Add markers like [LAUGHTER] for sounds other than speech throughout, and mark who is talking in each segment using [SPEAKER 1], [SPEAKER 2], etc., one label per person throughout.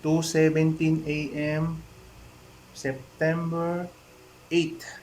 [SPEAKER 1] 2.17 a.m. September 8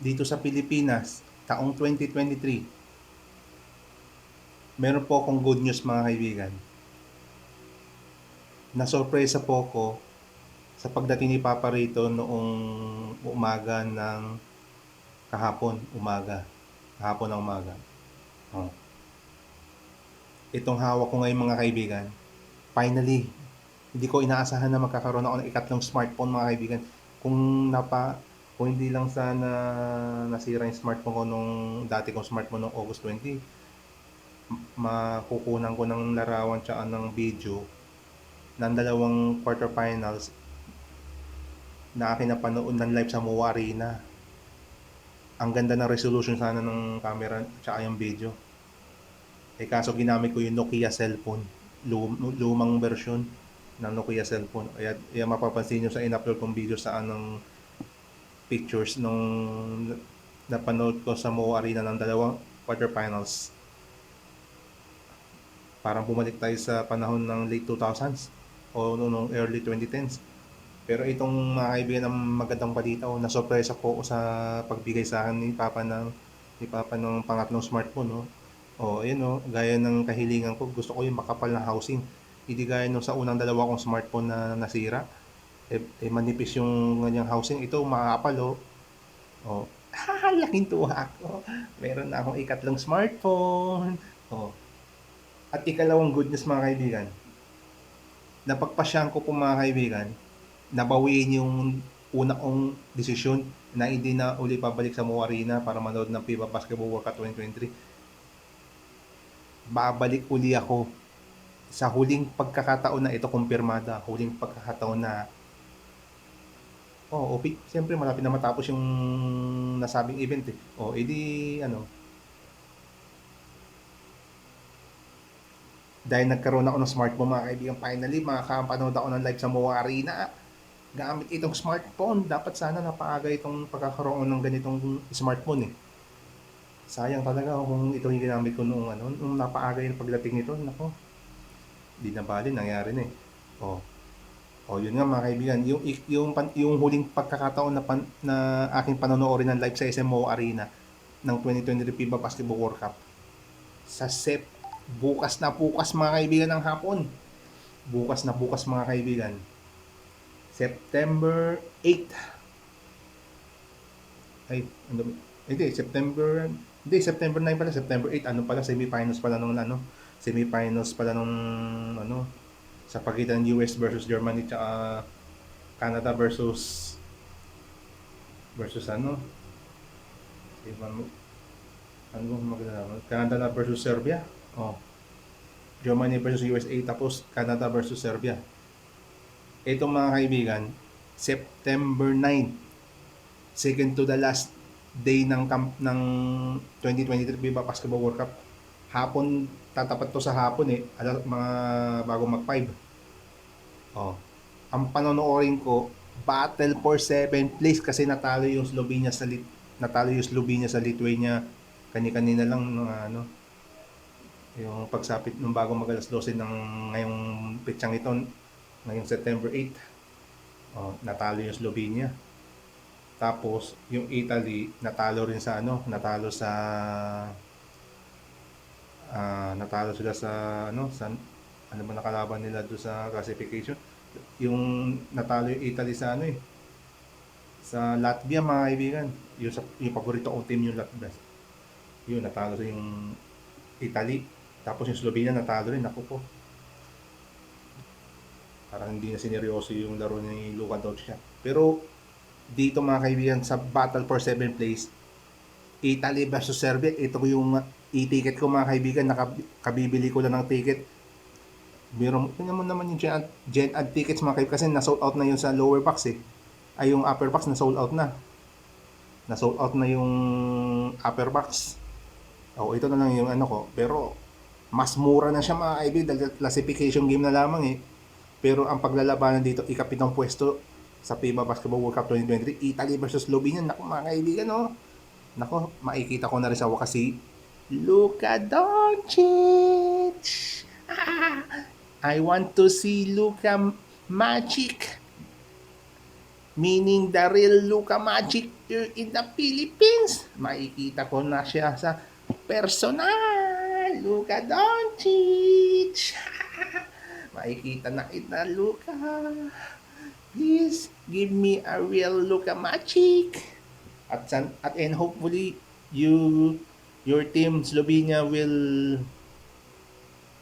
[SPEAKER 1] dito sa Pilipinas, taong 2023. Meron po akong good news mga kaibigan. Nasorpresa po ako sa pagdating ni Papa rito noong umaga ng kahapon, umaga. Kahapon ng umaga. Oh. Itong hawak ko ngayon mga kaibigan, finally, hindi ko inaasahan na magkakaroon ako ng ikatlong smartphone mga kaibigan. Kung napa, kung hindi lang sana nasira yung smartphone ko nung dati kong smartphone noong August 20, makukunan ko ng larawan tsaka ng video ng dalawang quarterfinals na akin napanood ng live sa Moa Arena. Ang ganda ng resolution sana ng camera tsaka yung video. Eh kaso ginamit ko yung Nokia cellphone, lum- lumang version ng Nokia cellphone. Kaya, kaya mapapansin nyo sa in-upload kong video sa anong pictures nung napanood ko sa Moa Arena ng dalawang quarterfinals. Parang bumalik tayo sa panahon ng late 2000s o nung early 2010s. Pero itong mga kaibigan ng magandang balita o nasurpresa po ako sa pagbigay sa akin ni Papa ng ni Papa ng pangatlong smartphone no. O ayun no, gaya ng kahilingan ko, gusto ko yung makapal na housing. Hindi gaya nung sa unang dalawa kong smartphone na nasira. Eh, eh manipis yung kanyang housing. Ito makakapal oh. Oh, ah, [LAUGHS] laking tuwa ako. Meron na akong ikatlong smartphone. Oh. At ikalawang good news mga kaibigan. Napagpasyahan ko po mga kaibigan, nabawiin yung una kong desisyon na hindi na uli pabalik sa Mo Arena para manood ng FIBA Basketball World Cup 2023. Babalik uli ako sa huling pagkakataon na ito kumpirmada, huling pagkakataon na Oh, okay. Siyempre malapit na matapos yung nasabing event eh. Oh, edi ano, dahil nagkaroon ako ng smartphone mga kaibigan, finally makakapanood ako ng live sa Moa Arena gamit itong smartphone. Dapat sana napaaga itong pagkakaroon ng ganitong smartphone eh. Sayang talaga kung ito yung ginamit ko noong ano, nung napaaga yung pagdating nito, nako. Di na bali, nangyari na eh. Oh. Oh, yun nga mga kaibigan, yung yung yung huling pagkakataon na pan, na aking panonoodin ng live sa SMO Arena ng 2023 FIBA Basketball World Cup sa SEP bukas na bukas mga kaibigan ng hapon. Bukas na bukas mga kaibigan. September 8. Ay, ano, hindi, September, hindi, September 9 pala, September 8, ano pala, semifinals pala nung, ano, semifinals pala nung, ano, sa pagitan ng US versus Germany, tsaka Canada versus, versus ano, ano bang maganda Canada versus Serbia, oh, Germany versus USA, tapos Canada versus Serbia. Itong mga kaibigan, September 9, second to the last day ng camp ng 2023 FIBA Basketball World Cup. Hapon, tatapat to sa hapon eh, alas, mga bago mag 5. Oh. Ang panonoorin ko, battle for 7th place kasi natalo yung Slovenia sa Lit natalo yung Slovenia sa Lithuania kani-kanina lang ng ano yung pagsapit ng bago mag alas 12 ng ngayong pitsang ito ngayong September 8 oh, natalo yung Slovenia tapos yung Italy natalo rin sa ano natalo sa ah natalo sila sa ano sa ano ba nakalaban nila do sa classification? Yung natalo yung Italy sa ano eh sa Latvia mga kaibigan. Yung, sa, yung paborito kong team yung Latvia. Yun natalo sa yung Italy. Tapos yung Slovenia natalo rin. Ako po. Parang hindi na sineryoso yung laro ni Luka Doncic. Pero dito mga kaibigan sa battle for 7th place Italy versus Serbia ito yung i-ticket ko mga kaibigan nakabibili ko lang ng ticket Meron, tingnan mo naman yung Gen, Gen Ad tickets mga kaibigan kasi na-sold out na yung sa lower box eh. Ay yung upper box na-sold out na. Na-sold out na yung upper box. O ito na lang yung ano ko. Pero mas mura na siya mga kaibigan dahil classification game na lamang eh. Pero ang paglalabanan dito, ikapitong pwesto sa FIBA Basketball World Cup 2023, Italy versus Slovenia. Naku mga kaibigan, no? Naku, makikita ko na rin sa wakas si Luka Doncic! Ah! I want to see Luka Magic. Meaning the real Luka Magic here in the Philippines. Makikita ko na siya sa personal. Luka Doncic. [LAUGHS] Makikita na kita, Luka. Please give me a real Luka Magic. At at and hopefully you your team Slovenia will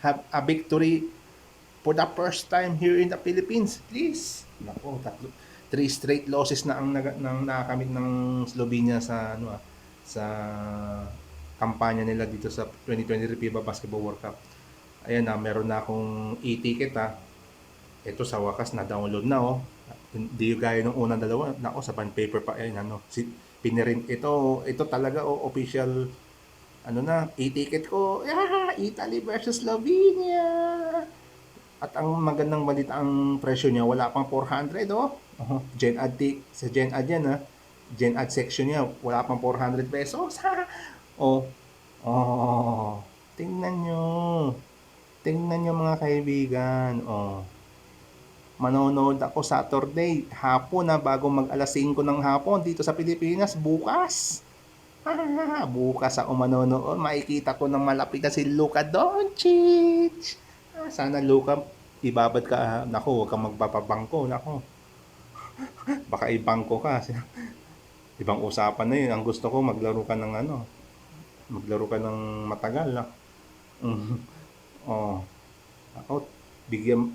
[SPEAKER 1] have a victory for the first time here in the Philippines. Please. Nako, tatlo. Three straight losses na ang nang nakakamit ng Slovenia sa ano ah, sa kampanya nila dito sa 2023 FIBA Basketball World Cup. Ayan na, meron na akong e-ticket ah. Ito sa wakas na download na oh. Hindi gaya ng unang dalawa. Nako, sa bond paper pa ayun ano. Si, pinirin ito, ito talaga oh, official ano na, e-ticket ko. Ah, Italy versus Slovenia. At ang magandang balita ang presyo niya, wala pang 400 oh. Oh, Gen Ad sa Gen Ad yan ha. Gen Ad section niya, wala pang 400 pesos. Ha? [LAUGHS] Oh. Oh. Tingnan nyo. Tingnan nyo mga kaibigan. Oh. Manonood ako Saturday, hapon na bago mag alas 5 ng hapon dito sa Pilipinas, bukas. Ah, bukas ako manonood, makikita ko ng malapit na si Luka Doncic. Ah, sana Luka, ibabad ka. ah. Nako, huwag kang magpapabangko. Nako. Baka ibangko ka. [LAUGHS] Ibang usapan na yun. Ang gusto ko, maglaro ka ng ano. Maglaro ka ng matagal. Na. Mm. [LAUGHS] Oh. Ako, bigyan,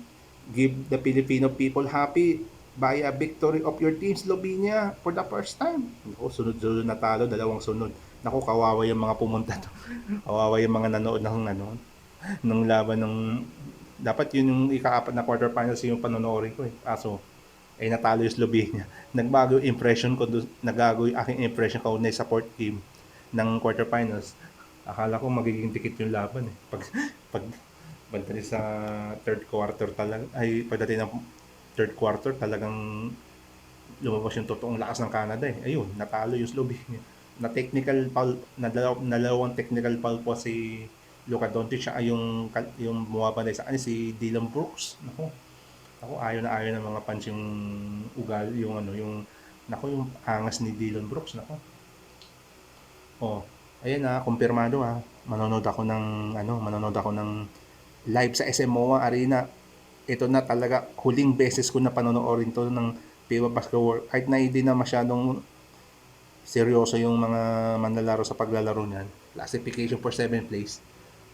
[SPEAKER 1] give the Filipino people happy by a victory of your team, Slovenia, for the first time. Ako, sunod-sunod na talo, dalawang sunod. Naku, kawawa yung mga pumunta to. [LAUGHS] kawawa yung mga nanood ng ano, ng laban ng dapat yun yung ikaapat na quarterfinals yung panonoorin ko eh. Kaso, ay natalo yung Slovenia. [LAUGHS] Nagbago yung impression ko, nagago yung aking impression ko na support team ng quarterfinals. Akala ko magiging dikit yung laban eh. Pag, [LAUGHS] pag pagdating sa third quarter talaga, ay pagdating ng third quarter talagang lumabas yung totoong lakas ng Canada eh. Ayun, natalo yung Slovenia. Na technical foul, na, dalaw, dalawang technical foul po si Luka Doncic siya yung yung bumabanay sa kanya si Dylan Brooks. Nako. Ako ayaw na ayaw ng mga punch yung ugal yung ano yung nako yung angas ni Dylan Brooks nako. Oh, ayan na kumpirmado ha. Manonood ako ng ano, manonood ako ng live sa SM Arena. Ito na talaga huling beses ko na panonoorin to ng FIBA Basketball. Kahit na hindi na masyadong seryoso yung mga manlalaro sa paglalaro niyan. Classification for 7th place.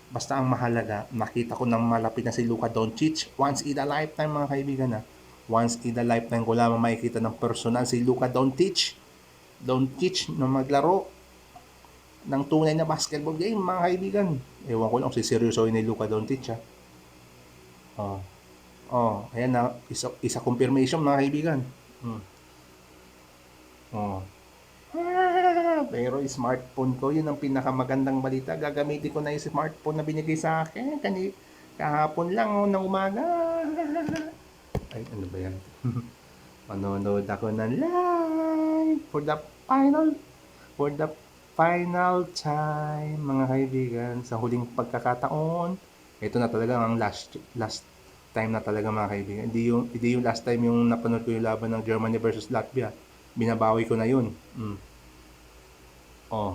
[SPEAKER 1] Basta ang mahalaga, nakita ko ng malapit na si Luka Doncic. Once in a lifetime mga kaibigan na. Once in a lifetime ko lamang makikita ng personal si Luka Doncic. Doncic na maglaro ng tunay na basketball game mga kaibigan. Ewan ko lang si seryoso ni Luka Doncic ha. Oh. Oh, ayan na isa, isa confirmation mga kaibigan. Hmm. Oh. Ah, pero smartphone ko, yun ang pinakamagandang balita. Gagamitin ko na yung smartphone na binigay sa akin. Kani, kahapon lang oh, ng umaga. [LAUGHS] Ay, ano ba yan? [LAUGHS] Manonood ako ng live for the final for the final time mga kaibigan. Sa huling pagkakataon ito na talaga ang last last time na talaga mga kaibigan. Hindi yung hindi yung last time yung napanood ko yung laban ng Germany versus Latvia. Binabawi ko na yun. Mm. oh.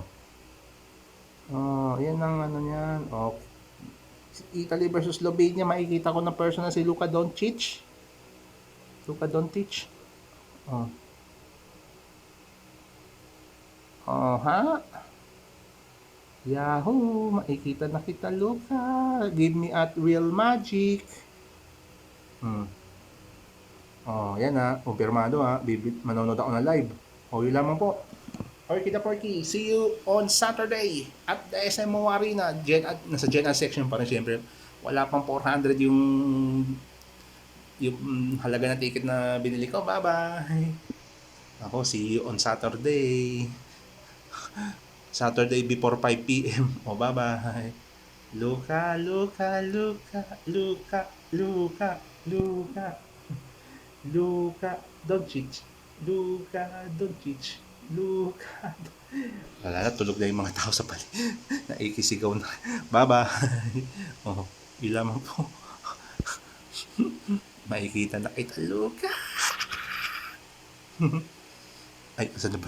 [SPEAKER 1] Oh yan ang ano niyan. Oh. Italy versus Slovenia makikita ko na personal si Luka Doncic. Luka Doncic. Oh Oh, ha? Yahoo! Makikita na kita, Luka. Give me at real magic. Hmm. Oh, yan ha. Kumpirmado ha. Bibit, manonood ako na live. O, yun lamang po. Okay, kita Porky. See you on Saturday at the SMO Arena. Gen, at, nasa Gen section pa rin siyempre. Wala pang 400 yung yung halaga ng ticket na binili ko. Bye-bye. Ako, see you on Saturday. Saturday before 5 p.m. [LAUGHS] O, bye-bye. Luka, Luka, Luka, Luka, Luka, Luka, Luka, Doncic, Luka, Doncic, Luka. Wala na, tulog na yung mga tao sa pali. [LAUGHS] Naikisigaw na. Bye-bye. [LAUGHS] Oh, yun lamang po. Makikita na kita, Luka. Ay, asa na ba?